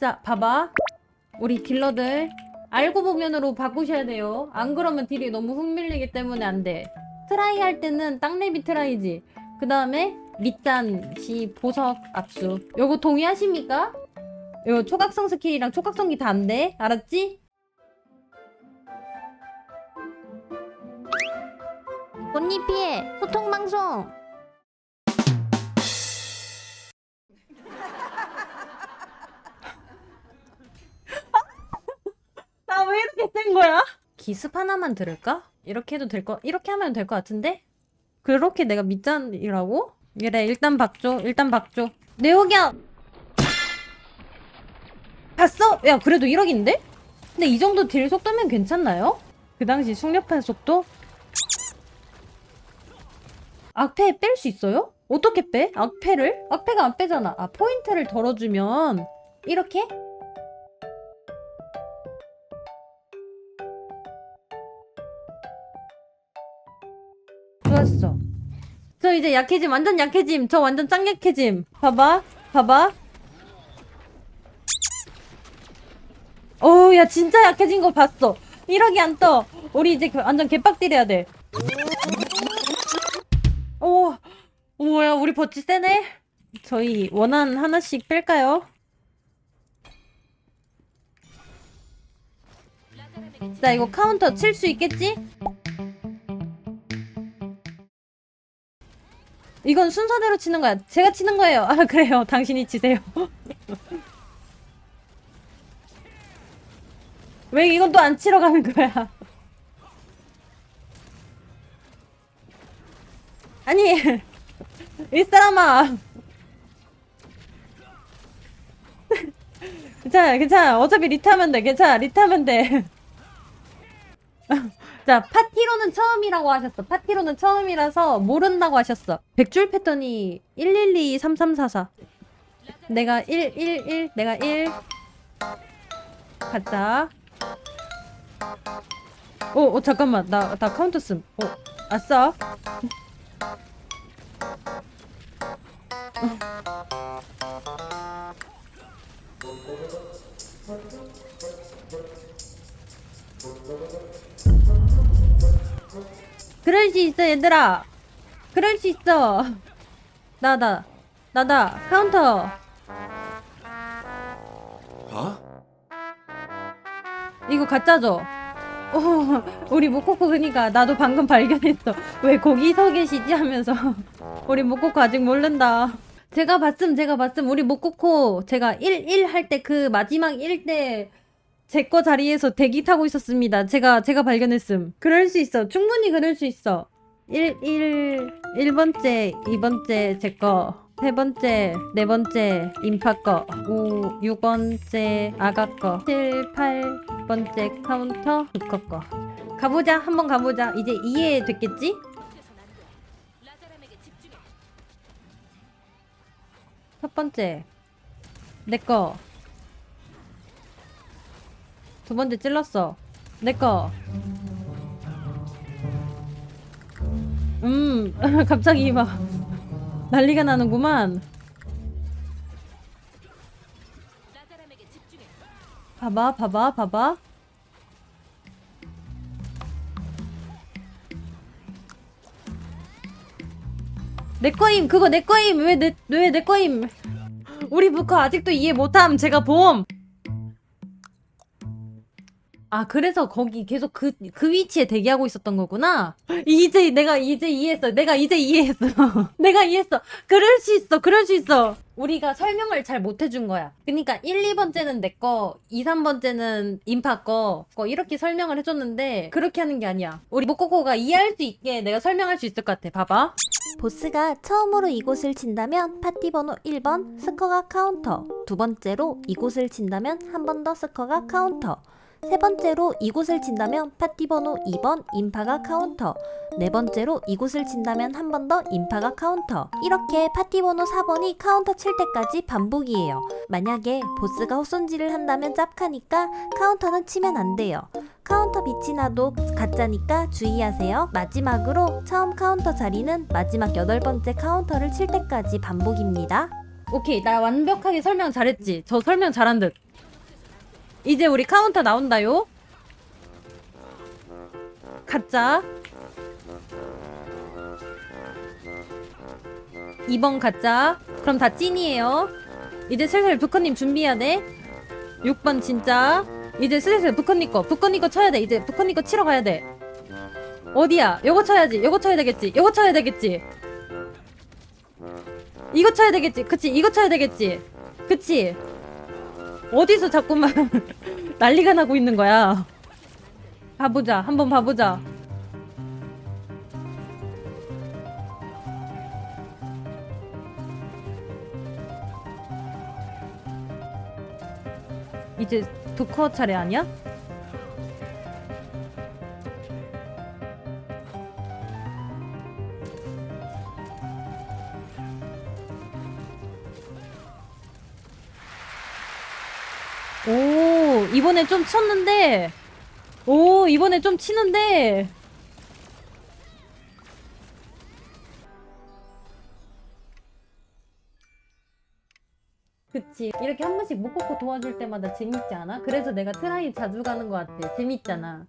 자, 봐봐. 우리 딜러들 알고 보면으로 바꾸셔야 돼요. 안 그러면 딜이 너무 훅 밀리기 때문에 안 돼. 트라이 할 때는 땅레비 트라이지. 그 다음에 밑단, 시, 보석, 압수. 요거 동의하십니까? 요 초각성 스킬이랑 초각성기 다 안 돼. 알았지? 꽃잎이의 소통방송 된 거야? 기습 하나만 들을까? 이렇게 해도 될 거, 이렇게 하면 될 것 같은데? 그렇게 내가 밑잔이라고? 그래, 일단 박줘, 일단 박줘. 내호경! 봤어? 야, 그래도 1억인데? 근데 이 정도 딜 속도면 괜찮나요? 그 당시 숙련판 속도? 악패 뺄 수 있어요? 어떻게 빼? 악패를? 악패가 안 빼잖아. 아, 포인트를 덜어주면, 이렇게? 좋았어. 저 이제 약해짐, 완전 약해짐. 저 완전 짱 약해짐. 봐봐, 봐봐. 어우, 야, 진짜 약해진 거 봤어. 1억이 안 떠. 우리 이제 그- 완전 개빡딜 해야 돼. 오, 오야, 우리 버치 세네. 저희 원한 하나씩 뺄까요? 나 이거 카운터 칠 수 있겠지? 이건 순서대로 치는 거야. 제가 치는 거예요. 아, 그래요. 당신이 치세요. 왜 이건 또 안 치러 가는 거야? 아니, 이 사람아. 괜찮아, 괜찮아. 어차피 리타하면 돼. 괜찮아, 리타하면 돼. 자, 파티로는 처음이라고 하셨어. 파티로는 처음이라서 모른다고 하셨어. 백줄 패턴이 112 3344. 내가 111 내가 1 가자. 오, 오 잠깐만. 나 나 카운터 씀. 오, 아싸. 그럴 수 있어, 얘들아. 그럴 수 있어. 나다. 나다. 카운터. 어? 이거 가짜죠? 어, 우리 모코코 그니까 나도 방금 발견했어. 왜 거기 서 계시지 하면서 우리 모코코 아직 모른다. 제가 봤음, 제가 봤음. 우리 모코코 제가 1, 1 할 때 그 마지막 1때 제 거 자리에서 대기 타고 있었습니다. 제가 제가 발견했음. 그럴 수 있어. 충분히 그럴 수 있어. 1, 1, 1번째, 2번째 제 거. 세 번째, 네 번째 인파 거, 5, 6번째 아가 거, 7, 8번째 카운터 두커 거. 가보자, 한번 가보자. 이제 이해됐겠지? 첫 번째, 내 거. 두 번째 찔렀어. 내 거. 음, 갑자기 막 난리가 나는구만. 봐봐, 봐봐, 봐봐. 내 거임, 그거 내 거임. 왜 내, 왜 내 거임? 우리 부커 아직도 이해 못함. 제가 봄. 아, 그래서 거기 계속 그, 그 위치에 대기하고 있었던 거구나? 이제, 내가 이제 이해했어. 내가 이제 이해했어. 내가 이해했어. 그럴 수 있어. 그럴 수 있어. 우리가 설명을 잘 못 해준 거야. 그니까 1, 2번째는 내 거, 2, 3번째는 인파 거, 거 이렇게 설명을 해줬는데, 그렇게 하는 게 아니야. 우리 모코코가 이해할 수 있게 내가 설명할 수 있을 것 같아. 봐봐. 보스가 처음으로 이곳을 친다면 파티 번호 1번 스커가 카운터 두 번째로 이곳을 친다면 한 번 더 스커가 카운터 세 번째로 이곳을 친다면 파티 번호 2번 인파가 카운터 네 번째로 이곳을 친다면 한 번 더 인파가 카운터 이렇게 파티 번호 4번이 카운터 칠 때까지 반복이에요 만약에 보스가 헛손질을 한다면 짭하니까 카운터는 치면 안 돼요 카운터 빛이 나도 가짜니까 주의하세요. 마지막으로 처음 카운터 자리는 마지막 여덟 번째 카운터를 칠 때까지 반복입니다. 오케이. 나 완벽하게 설명 잘했지? 저 설명 잘한 듯. 이제 우리 카운터 나온다요. 가짜. 2번 가짜. 그럼 다 찐이에요. 이제 슬슬 부커님 준비해야 돼. 6번 진짜. 이제 슬슬 부커님 거. 부커님 거 쳐야 돼. 이제 부커님 거 치러 가야 돼. 어디야? 요거 쳐야지. 요거 쳐야 되겠지. 요거 쳐야 되겠지. 이거 쳐야 되겠지. 그치? 이거 쳐야 되겠지. 그치? 어디서 자꾸만 난리가 나고 있는 거야. 봐보자. 한번 봐보자. 이제 두커 차례 아니야? 이번에 좀 쳤는데. 오, 이번에 좀 치는데. 그치. 이렇게 한 번씩 못 뽑고 도와줄 때마다 재밌지 않아? 그래서 내가 트라이 자주 가는 것 같아. 재밌잖아.